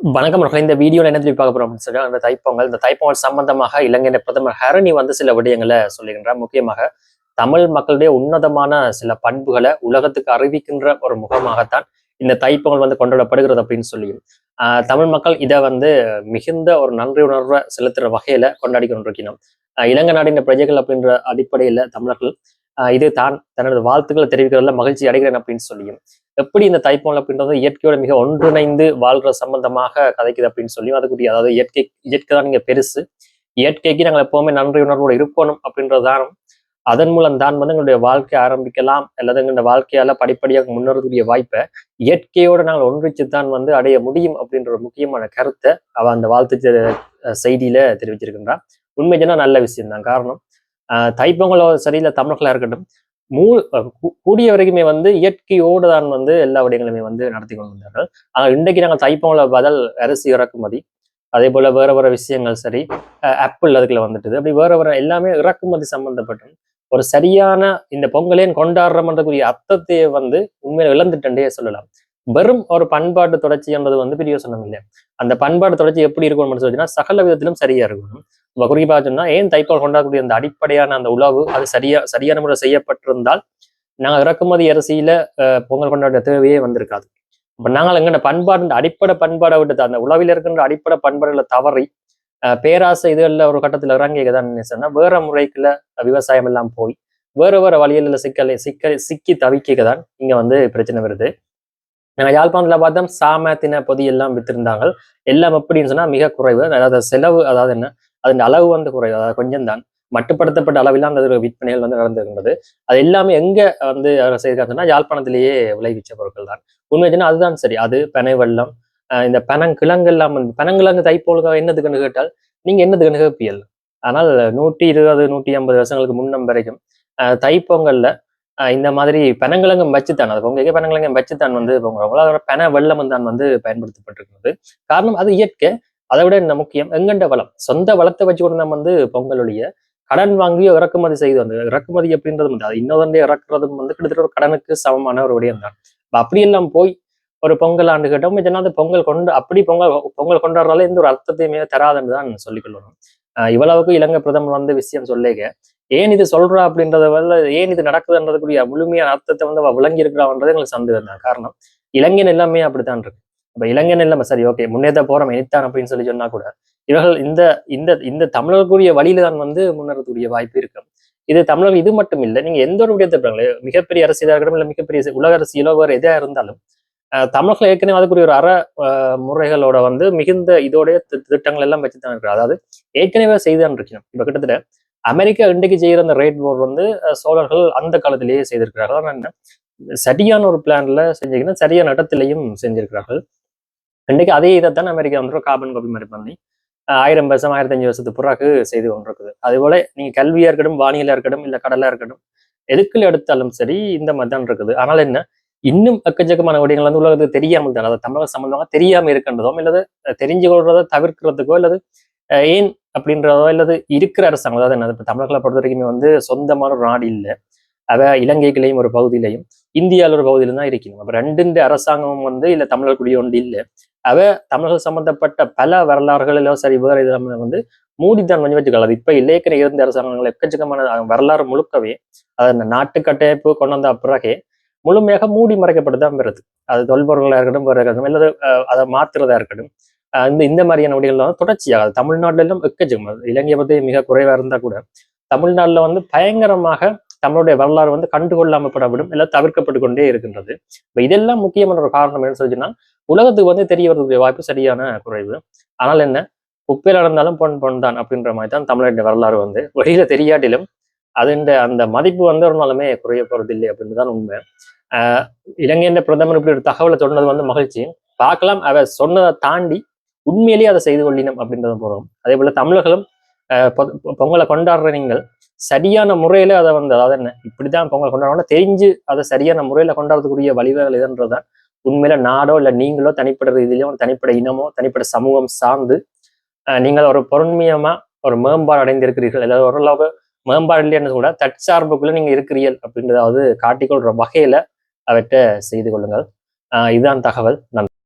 வணக்கம் மக்கள் இந்த வீடியோல என்ன சொல்லி பார்க்க போறோம் அப்படின்னு அந்த தைப்பொங்கல் இந்த தைப்பொங்கல் சம்பந்தமாக இலங்கையின் பிரதமர் ஹரணி வந்து சில விடயங்களை சொல்லுகின்றார். முக்கியமாக தமிழ் மக்களுடைய உன்னதமான சில பண்புகளை உலகத்துக்கு அறிவிக்கின்ற ஒரு முகமாகத்தான் இந்த தைப்பொங்கல் வந்து கொண்டாடப்படுகிறது அப்படின்னு சொல்லியும் ஆஹ் தமிழ் மக்கள் இதை வந்து மிகுந்த ஒரு நன்றி உணர்வை செலுத்துற வகையில கொண்டாடி கொண்டிருக்கணும் இலங்கை நாடின பிரஜைகள் அப்படின்ற அடிப்படையில தமிழர்கள் இது தான் தனது வாழ்த்துக்களை தெரிவிக்கிறதுல மகிழ்ச்சி அடைகிறேன் அப்படின்னு சொல்லியும் எப்படி இந்த தைப்பொங்கல் அப்படின்றது இயற்கையோட மிக ஒன்றிணைந்து வாழ்கிற சம்பந்தமாக கதைக்குது அப்படின்னு சொல்லியும் அதுக்குரிய அதாவது இயற்கை இயற்கை தான் நீங்க பெருசு. இயற்கைக்கு நாங்கள் எப்பவுமே நன்றி உணர்வோடு இருக்கணும் அப்படின்றதுதான் அதன் மூலம் தான் வந்து எங்களுடைய வாழ்க்கை ஆரம்பிக்கலாம் அல்லது எங்களுடைய வாழ்க்கையால படிப்படியாக முன்னேறக்கூடிய வாய்ப்பை இயற்கையோடு நாங்கள் ஒன்றிச்சு தான் வந்து அடைய முடியும் அப்படின்ற ஒரு முக்கியமான கருத்தை அவ அந்த வாழ்த்து செய்தியில தெரிவிச்சிருக்கின்றான் உண்மை சொன்னா நல்ல விஷயம் தான். காரணம் ஆஹ் சரி இல்லை தமிழர்களாக இருக்கட்டும் மூ கூடிய வரைக்குமே வந்து இயற்கையோடு தான் வந்து எல்லா விடயங்களுமே வந்து நடத்தி கொண்டு வந்தார்கள் ஆனால் இன்றைக்கு நாங்கள் தைப்பொங்கல பதில் அரிசி இறக்குமதி அதே போல் வேறு வேறு விஷயங்கள் சரி ஆப்பிள் அதுக்குள்ள வந்துட்டுது. அப்படி வேறு வேறு எல்லாமே இறக்குமதி சம்மந்தப்பட்டது ஒரு சரியான இந்த பொங்கலேன் கொண்டாடுறோம்ன்றதுக்குரிய அர்த்தத்தை வந்து உண்மையில இழந்துட்டே சொல்லலாம். வெறும் ஒரு பண்பாட்டு தொடர்ச்சி என்பது வந்து பெரிய சொன்னோம் இல்லையா? அந்த பண்பாட்டு தொடர்ச்சி எப்படி இருக்கணும்னு சொல்லிச்சுன்னா சகல விதத்திலும் சரியா இருக்கணும் நம்ம குறிப்பா சொன்னா ஏன் தைப்பால் கொண்டாடக்கூடிய அந்த அடிப்படையான அந்த உழவு அது சரியா சரியான முறை செய்யப்பட்டிருந்தால் நாங்கள் இறக்குமதி அரிசியில பொங்கல் கொண்டாட தேவையே வந்திருக்காது. இப்ப நாங்கள் எங்கட பண்பாடு அடிப்படை பண்பாடை விட்டு அந்த உழவில் இருக்கின்ற அடிப்படை பண்பாடுகளை தவறி பேராசை இதுகளில் ஒரு கட்டத்தில் இறங்கிக்க தான் சொன்னா வேற முறைக்குள்ள விவசாயம் எல்லாம் போய் வேற வேற வழியில சிக்கலை சிக்க சிக்கி தவிக்க தான் இங்க வந்து பிரச்சனை வருது. நாங்கள் யாழ்ப்பாணத்துல பார்த்தோம் சாம தின பொதி எல்லாம் வித்திருந்தாங்க எல்லாம் எப்படின்னு சொன்னா மிக குறைவு. அதாவது செலவு அதாவது என்ன அதன் அளவு வந்து குறைவு. அதாவது கொஞ்சம் தான் மட்டுப்படுத்தப்பட்ட அளவிலாம் அந்த விற்பனைகள் வந்து நடந்திருக்கிறது அது எல்லாமே எங்க வந்து செய்திருக்காங்கன்னா யாழ்ப்பாணத்திலேயே விளைவிச்ச பொருட்கள் தான். உண்மைச்சுன்னா அதுதான் சரி. அது பனை வெள்ளம் இந்த பனங்கிழங்கு எல்லாம் வந்து பனங்கிழங்கு தைப்போலுக்கு என்னதுக்குன்னு கேட்டால் நீங்கள் என்னதுக்குன்னு கேட்பியல் ஆனால் நூற்றி இருபது நூற்றி ஐம்பது வருஷங்களுக்கு முன்னம் வரைக்கும் தைப்பொங்கலில் தைப்பொங்கல்ல இந்த மாதிரி பனங்கிழங்கு வச்சுத்தான் அது பொங்கைக்கு பனங்கிழங்கு வச்சுத்தான் வந்து பொங்குறவங்களோ அதோட பன வெள்ளம் தான் வந்து பயன்படுத்தப்பட்டிருக்கிறது. காரணம் அது இயற்கை. அதை விட என்ன முக்கியம்? எங்கண்ட வளம். சொந்த வளத்தை வச்சு கூட நம்ம வந்து பொங்கலுடைய கடன் வாங்கியோ இறக்குமதி செய்து வந்து இறக்குமதி அப்படின்றது வந்து அது இன்னொரு இறக்குறதும் வந்து கிட்டத்தட்ட ஒரு கடனுக்கு சமமான ஒரு விடயம் தான் அப்படியெல்லாம் போய் ஒரு பொங்கல் ஆண்டு கேட்டோம் மிச்சம் பொங்கல் கொண்டு அப்படி பொங்கல் பொங்கல் கொண்டாடுறதால எந்த ஒரு அர்த்தத்தையுமே தராதுன்னு தான் சொல்லிக்கொள்ளணும் ஆஹ் இவ்வளவுக்கு இலங்கை பிரதமர் வந்து விஷயம் சொல்லேங்க. ஏன் இது சொல்றா அப்படின்றத வந்து ஏன் இது நடக்குதுன்றதுக்குரிய முழுமையான அர்த்தத்தை வந்து அவ விளங்கி இருக்கிறான்றது எங்களுக்கு சந்தேகம் தான். காரணம் இளைஞன் எல்லாமே அப்படித்தான் இருக்கு. இப்ப இளைஞன் இல்லாம சரி ஓகே முன்னேற்ற போறோம் இனித்தான் அப்படின்னு சொல்லி சொன்னா கூட இவர்கள் இந்த இந்த இந்த தமிழர்களுடைய வழியில தான் வந்து முன்னேறக்கூடிய வாய்ப்பு இருக்கு. இது தமிழர்கள் இது மட்டும் இல்லை நீங்க எந்த ஒரு விடயத்தை பாருங்களேன் மிகப்பெரிய அரசியலாக இருக்கட்டும் இல்லை மிகப்பெரிய உலக அரசியலோ வேறு எதா இருந்தாலும் தமிழர்கள் ஏற்கனவே அதுக்குரிய ஒரு அற அஹ், முறைகளோட வந்து மிகுந்த இதோடைய திட்டங்கள் எல்லாம் வச்சு தான் இருக்கு அதாவது ஏற்கனவே செய்தான் இருக்கணும். இப்போ கிட்டத்தட்ட அமெரிக்கா இன்றைக்கு செய்கிற அந்த ரேட் போர் வந்து சோழர்கள் அந்த காலத்திலேயே செய்திருக்கிறார்கள். ஆனால் என்ன? சரியான ஒரு பிளான்ல செஞ்சீங்கன்னா சரியான இடத்திலையும் செஞ்சிருக்கிறார்கள். இன்றைக்கு அதே இதைத்தான் அமெரிக்கா வந்து கார்பன் காப்பி மாதிரி பண்ணி ஆயிரம் வருஷம் ஆயிரத்தி அஞ்சு வருஷத்துக்கு பிறகு செய்து கொண்டிருக்குது. அதுபோல நீங்க கல்வியா இருக்கட்டும் வானியலா இருக்கட்டும் இல்ல கடலா இருக்கட்டும் எதுக்குள்ள எடுத்தாலும் சரி இந்த மாதிரி தான் இருக்குது. ஆனால் என்ன? இன்னும் எக்கச்சக்கமான விடயங்கள் வந்து உலகத்துக்கு தெரியாமல் தான் அதாவது தமிழக சம்பந்தமாக தெரியாமல் இருக்கின்றதோ இல்லது தெரிஞ்சு கொள்றதை தவிர்க்கிறதுக்கோ அல்லது ஏன் அப்படின்றதோ அல்லது இருக்கிற அரசாங்கம் அதாவது என்ன இப்போ தமிழர்களை பொறுத்த வரைக்குமே வந்து சொந்தமான ஒரு நாடு இல்லை. அவ இலங்கைகளையும் ஒரு பகுதியிலையும் இந்தியாவில் ஒரு பகுதியிலும் தான் இருக்கணும். அப்போ ரெண்டு அரசாங்கமும் வந்து இல்லை தமிழர்களுடைய ஒன்று இல்லை. அவ தமிழர்கள் சம்பந்தப்பட்ட பல வரலாறுகளிலோ சரி வேற இதில் வந்து மூடித்தான் கொஞ்சம் வச்சுக்கலாம் அது இப்ப இலேக்கன இருந்த அரசாங்கங்கள் எக்கச்சக்கமான வரலாறு முழுக்கவே அதை அந்த நாட்டு கட்டமைப்பு கொண்டு வந்த பிறகே முழுமையாக மூடி மறைக்கப்பட்டு தான் வருது அது தொல்பொருளாக இருக்கட்டும் வேற இருக்கட்டும் அல்லது அதை மாத்துறதா இருக்கட்டும். இந்த இந்த மாதிரியான விடயங்கள் வந்து தொடர்ச்சியாக அது எல்லாம் எக்கச்சக்கம் இலங்கையை பற்றி மிக குறைவாக இருந்தால் கூட தமிழ்நாட்டில் வந்து பயங்கரமாக தமிழுடைய வரலாறு வந்து கண்டுகொள்ளாமப்படவிடும் இல்லை தவிர்க்கப்பட்டு கொண்டே இருக்கின்றது. இப்போ இதெல்லாம் முக்கியமான ஒரு காரணம் என்ன சொல்லிச்சுன்னா உலகத்துக்கு வந்து தெரிய வரதுக்கு வாய்ப்பு சரியான குறைவு. ஆனால் என்ன குப்பையில் நடந்தாலும் பொன் பொன் தான் அப்படின்ற மாதிரி தான் தமிழருடைய வரலாறு வந்து. வெளியில தெரியாட்டிலும் அதுண்ட அந்த மதிப்பு வந்து ஒரு நாளுமே குறைய போறது இல்லை அப்படின்னு தான் உண்மை. ஆஹ் இலங்கையின் பிரதமர் இப்படி ஒரு தகவலை சொன்னது வந்து மகிழ்ச்சி. பார்க்கலாம் அவ சொன்னதை தாண்டி உண்மையிலேயே அதை செய்து கொள்ளினம் அப்படின்றத போறோம். அதே போல தமிழர்களும் பொ- பொங்கலை கொண்டாடுற நீங்கள் சரியான முறையில அதை வந்து அதாவது என்ன இப்படிதான் பொங்கல் கொண்டாடணும் தெரிஞ்சு அதை சரியான முறையில கொண்டாடுறதுக்குரிய வழிவகைகள் இதுன்றதான் உண்மையில நாடோ இல்ல நீங்களோ தனிப்பட்ட ரீதியிலோ தனிப்பட்ட இனமோ தனிப்பட்ட சமூகம் சார்ந்து ஆஹ் நீங்கள் ஒரு பொருண்மையமா ஒரு மேம்பாடு அடைந்திருக்கிறீர்கள். அதாவது ஓரளவு மேம்பாடு இல்லைன்னு கூட தற்சார்புக்குள்ள நீங்க இருக்கிறீர்கள் அப்படின்றதாவது காட்டிக்கொள்ற வகையில அவற்றை செய்து கொள்ளுங்கள். ஆஹ் இதுதான் தகவல். நன்றி.